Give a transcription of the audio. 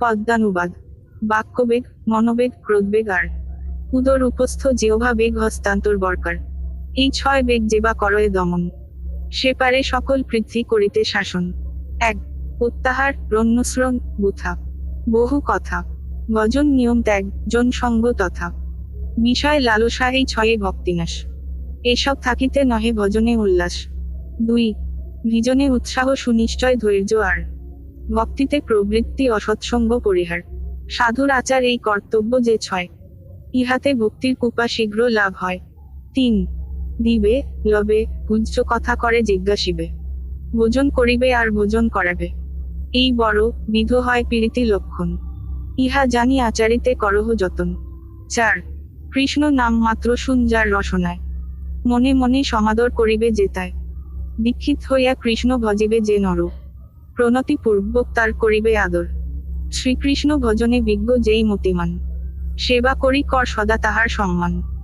পদ্মানুবাদ। বাক্যবেগ মনোবেগ ক্রোধবেগ আর উদর উপস্থ যেওভা বেগ হস্তান্তর বরকার। এই ছয় বেগ যেবা করয়ে দমন। সে পারে সকল পৃথ্বী করিতে শাসন। এক প্রত্যাহার রণ্যশ্রম বুথা বহু কথা। ভজন নিয়ম ত্যাগ, জন সঙ্গ তথা। বিষয় লালসা এই ছয়ে ভক্তিনাশ। এসব থাকিতে নহে ভজনে উল্লাস। দুই, ভিজনে উৎসাহ সুনিশ্চয় ধৈর্য আর ভক্তিতে প্রবৃত্তি অসৎসঙ্গ পরিহার। সাধুর আচার এই কর্তব্য যে ছয়। ইহাতে ভক্তির কৃপা শীঘ্র লাভ হয়। তিন। দিবে, লবে গুজ্জ কথা করে জিজ্ঞাসিবে। ভোজন করিবে আর ভোজন করাবে। এই বড় বিধ হয় পীড়িতি লক্ষণ। ইহা জানি আচারিতে করহ যতন। চার। কৃষ্ণ নাম মাত্র শুন যার রসনায়। মনে মনে সমাদর করিবে যেতায় দীক্ষিত হইয়া কৃষ্ণ ভজিবে যে নর প্রণতিপূর্বক তার করিবে আদর। শ্রীকৃষ্ণ ভজনে বিজ্ঞ যেই মতিমান। সেবা করি কর সদা তাহার সম্মান।